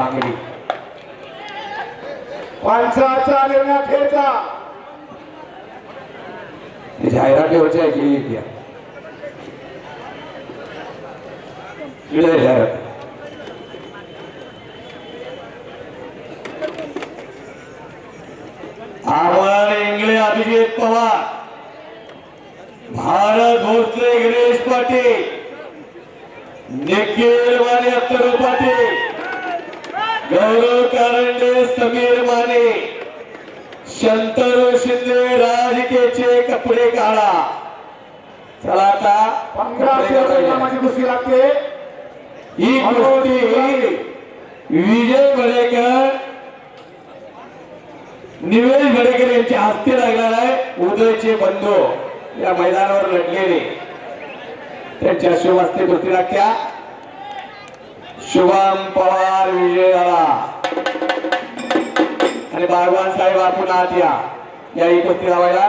सांगली. पंचाचा निर्णय घ्यायचा ही जाहिरात ठेवायची आहे जाहिरात. आव्हान इंगले अभिजित पवार. भारत भोसले गिरीश पाटील. निखिल माने अत्तरू पाटील गौरव कारंडे समीर माने शंतनू शिंदे राजकेचे कपडे काढा. चला आता कुस्ती लागते. ही कुस्ती विजय भडेकर निवेश भडेकर यांच्या हस्ते लागणार आहे उदयचे बंधू. या मैदानावर लढलेले. त्यांच्या शुभ हस्ते कुस्ती लागत्या शुभम पवार विजय झाला आणि बागवान साहेब आपण आत या या ही कुस्ती लावायला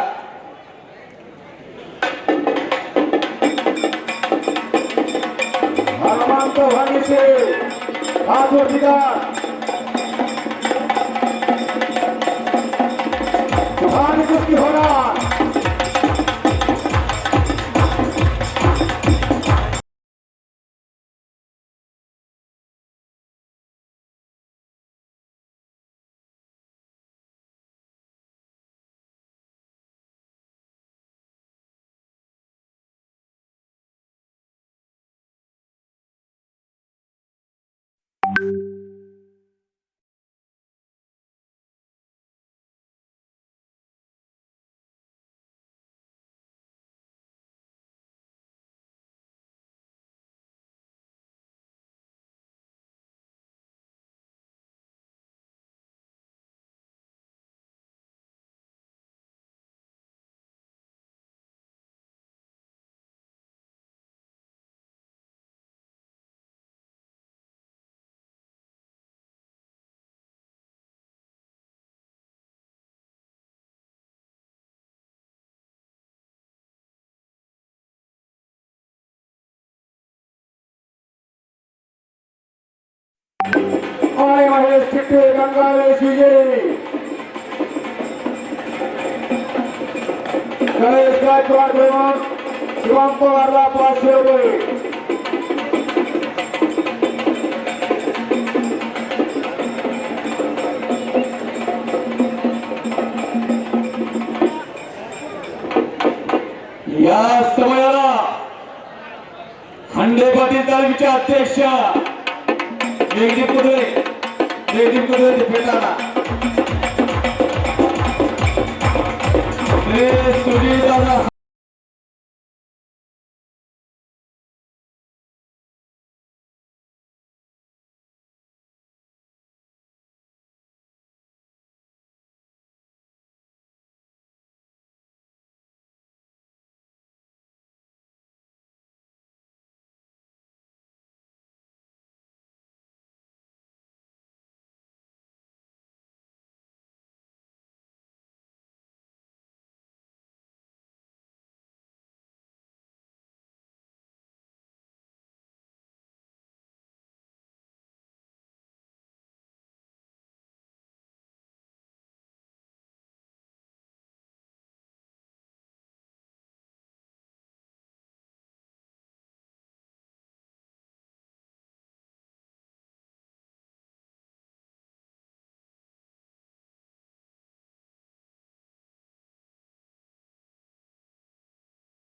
हनुमंत भानीचे हात ठिकाण भारी कुस्ती होणार. आणि महेश चिट्टे गंगावेश विजयी शिवम पवारला पाचशे रुपये. या समयाला हंडे पाटील तालुक्याचे अध्यक्ष जयदीप कुठे जयदीप कुदळे ते फेटाळा श्री सुधीरदादा पी आय दादा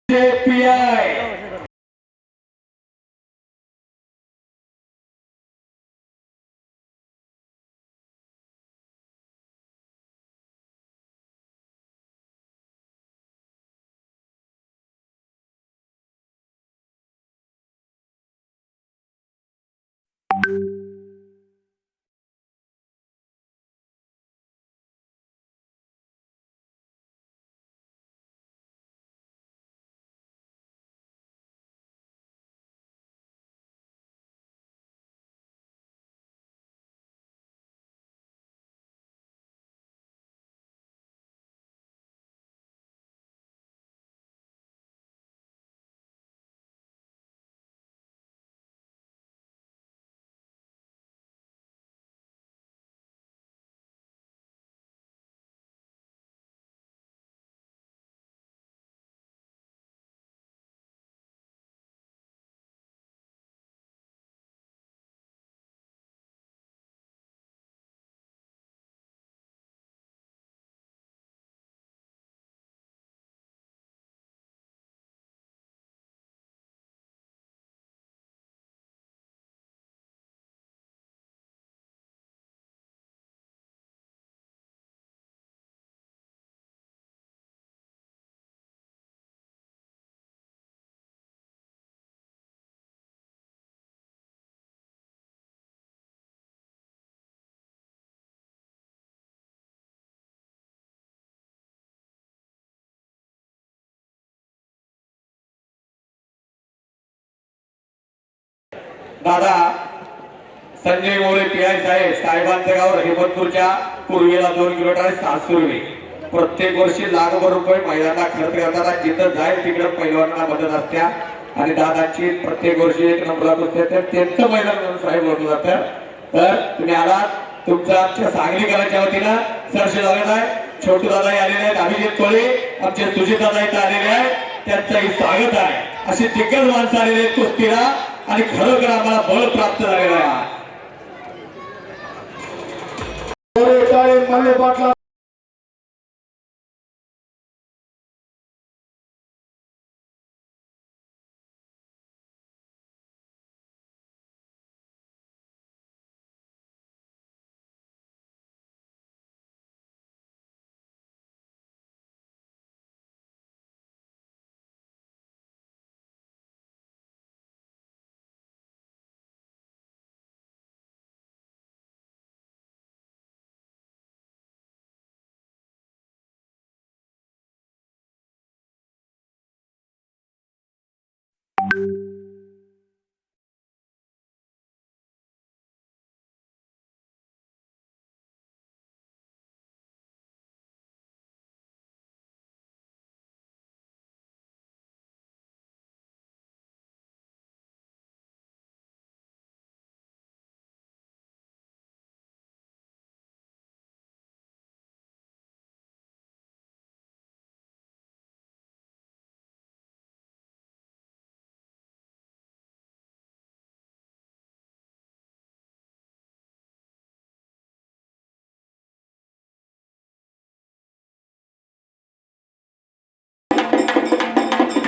JPI. दादा संजय मोरे पी आय साहेब साहेबांचं गाव रहिमतपूरच्या पूर्वेला दोन किलोमीटर आहे सासूर्वी. प्रत्येक वर्षी लाखभर रुपये महिलांना खर्च करताना जिथं जाईल तिकडे पैलवानांना मदत असत्या. आणि दादाची प्रत्येक वर्षी एक नंबरात असते तर त्यांचं मैदान म्हणून साहेब ओळखलं जातं. तर तुम्ही आलात तुमच्या आमच्या सांगलीकरांच्या वतीनं सरसे झालेलं आहे. छोटू दादा आलेले आहेत अभिजित कोळे आमचे सुजित दादा इथं आलेले आहेत. त्यांचंही स्वागत आहे. अशी दिग्गज माणसं आलेली आहेत कुस्तीला. आणि खरोखर आम्हाला बळ प्राप्त झालेलं आहे.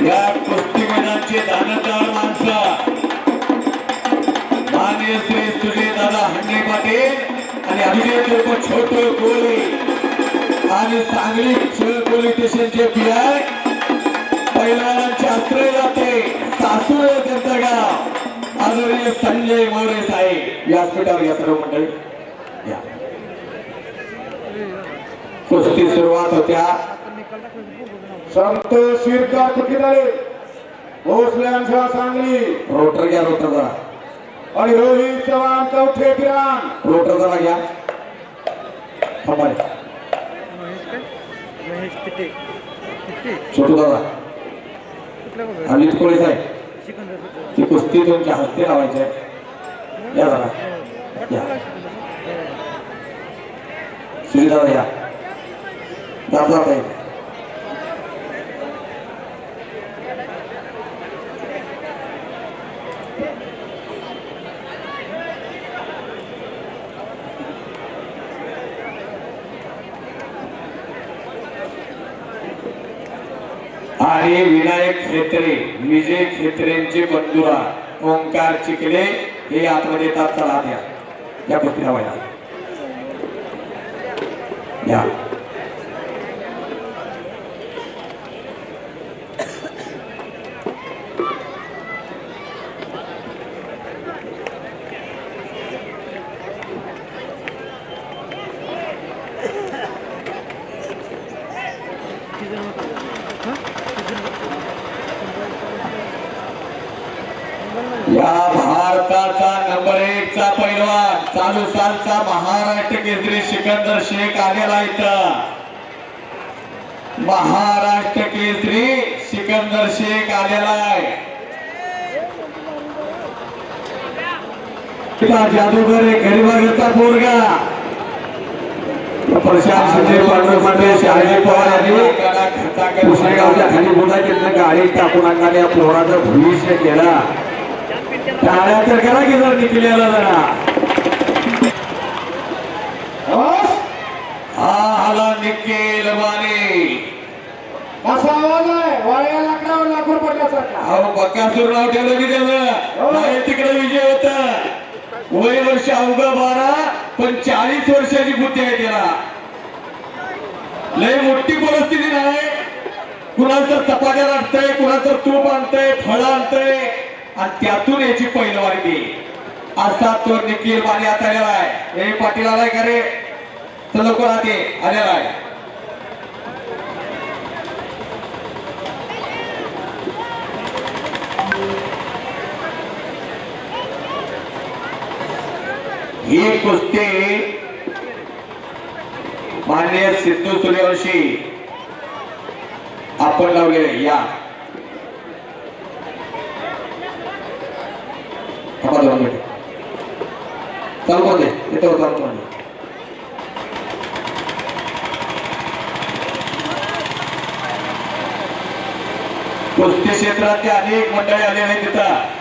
या कुस्ती मैदानचे दानदार माणसं. माननीय श्री सुजय दादा हंडे पाटील आणि अभिनय उर्फ छोटू कोळी आणि सांगली पोलीस स्टेशनचे पी आय पैलवानांचे आश्रय जाते. सासू आहे त्यांचं गाव. आदरणीय संजय मोरे साहेब. व्यासपीठावर या सर्व मंडळी. या. कुस्ती सुरुवात होत्या. संतोष शिरकार कुठे झाले भोसल्यांच्या सांगली. रोटर घ्या रोटर जरा. आणि रोहित चव्हाण कवठे पिरान रोटर जरा घ्या. थांबा रे. महेश पिटे पिटे छोटू दादा. अमित कोळी साहेब? ती कुस्ती तुमच्या हस्ते लावायची आहे. या जरा. या. सुनील दादा या. दादा ताई आणि विनायक खेत्रे विजय खेत्रेंचे बंधुरा ओंकार चिकले हे आतमध्ये येतात चला द्या. या कुस्तीला वया. या. या भारताचा नंबर एक चा पैलवान चालू सालचा महाराष्ट्र केसरी सिकंदर शेख आलेला इथं. महाराष्ट्र केसरी सिकंदर शेख आलेला आहे. जादूगर एक गरीबागरचा पोरगा. प्रशांत शिंदे पांडुरंग मांडे शहाजी पवार यांनी पुसेगावच्या खाली बोटा घेतलं गाडी टाकून अंगाने या पोराचं भविष्य केला. टाळ्या तर करा की जर निकलेला जरा. हा? आला निकेल माने कसा आवाज आहे. वाळ्या लाकडावर लाकूड पडल्यासारखा अहो बक्कासूर नाव ठेवलं की त्यानं बाहेर तिकडे विजय होता. वय वर्ष अवघा बारा पण चाळीस वर्षाची बुद्धी आहे त्याला. लय मोठी परिस्थिती नाही. तर चपात्या लागतंय तर तूप आणतंय फळ आणतंय. आणि त्यातून याची पैलवानगी असा तो निखिल माने आता आलेला आहे. हे पाटील आलाय का रे? तर लवकर आते. आलेला आहे. ही कुस्ती माननीय सिद्धू सूर्यवंशी आपण लावले या. थांबा दोन मिनिट चालू करू येतो चालू करू दे कुस्ती क्षेत्रातले अनेक मंडळी आले तिथं